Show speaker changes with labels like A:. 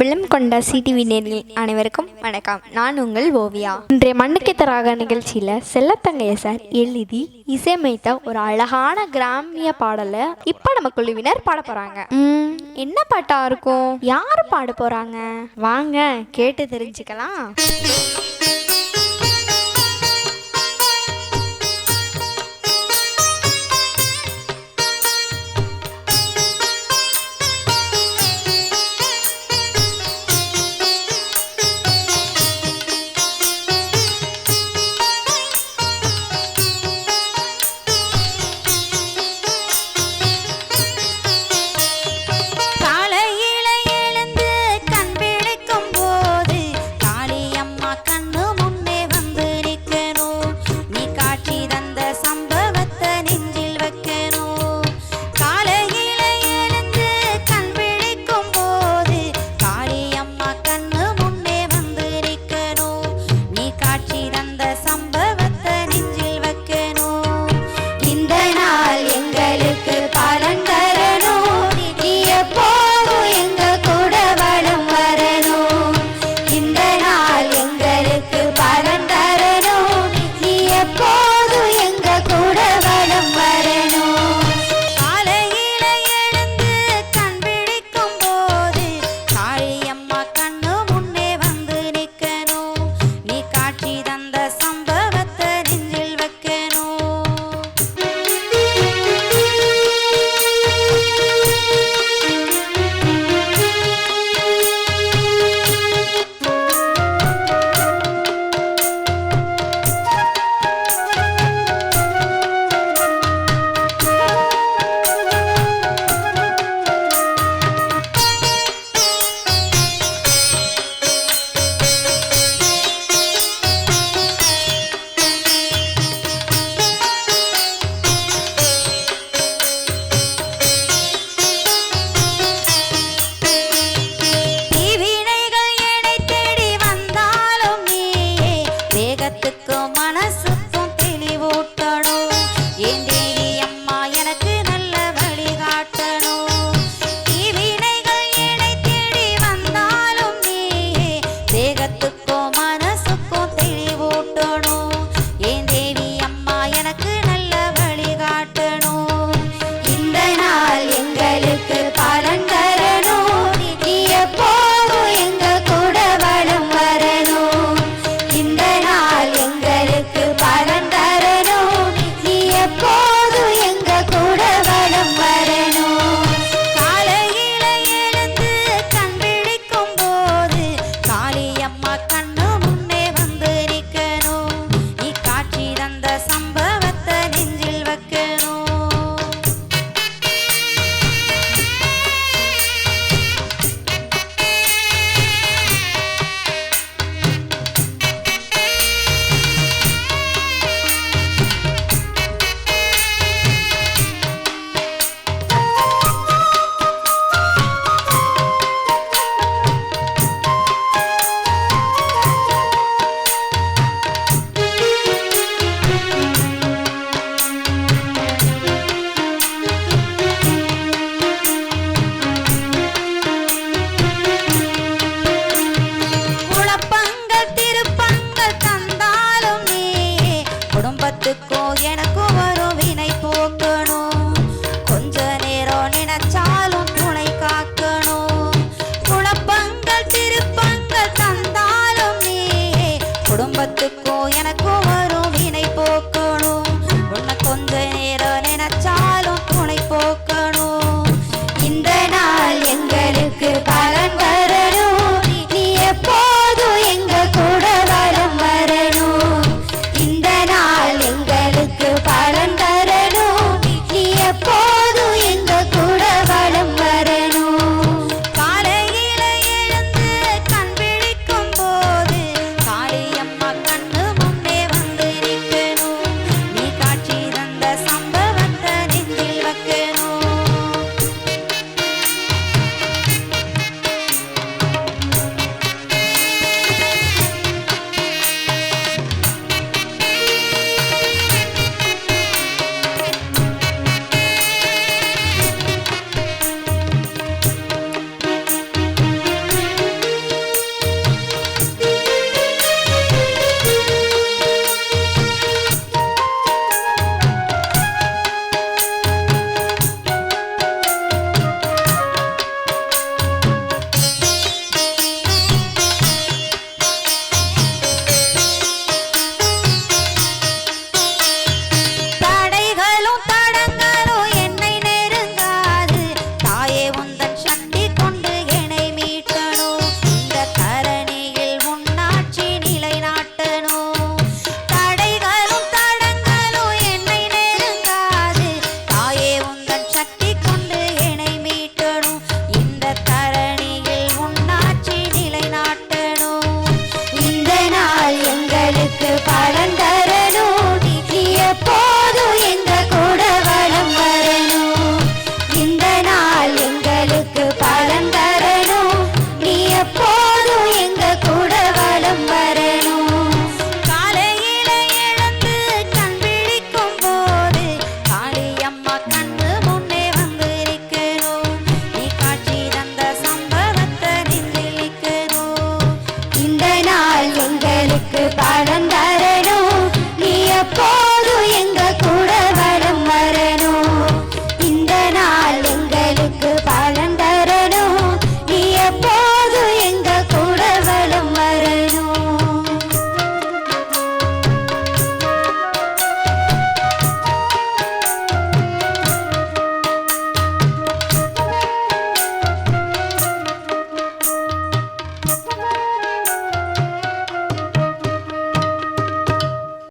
A: அன்புள்ளம் கொண்ட சிடிவி நேரில் அனைவருக்கும் வணக்கம். நான் உங்கள் ஓவியா. இன்றைய மண்ணுக்கு தராக நிகழ்ச்சியில் செல்லத்தங்கைய சார் எழுதி இசையமைத்த ஒரு அழகான கிராமிய பாடலை இப்போ நம்ம குழுவினர் பாட போறாங்க. என்ன பாட்டா இருக்கும்? யார் பாட போறாங்க? வாங்க கேட்டு தெரிஞ்சுக்கலாம்.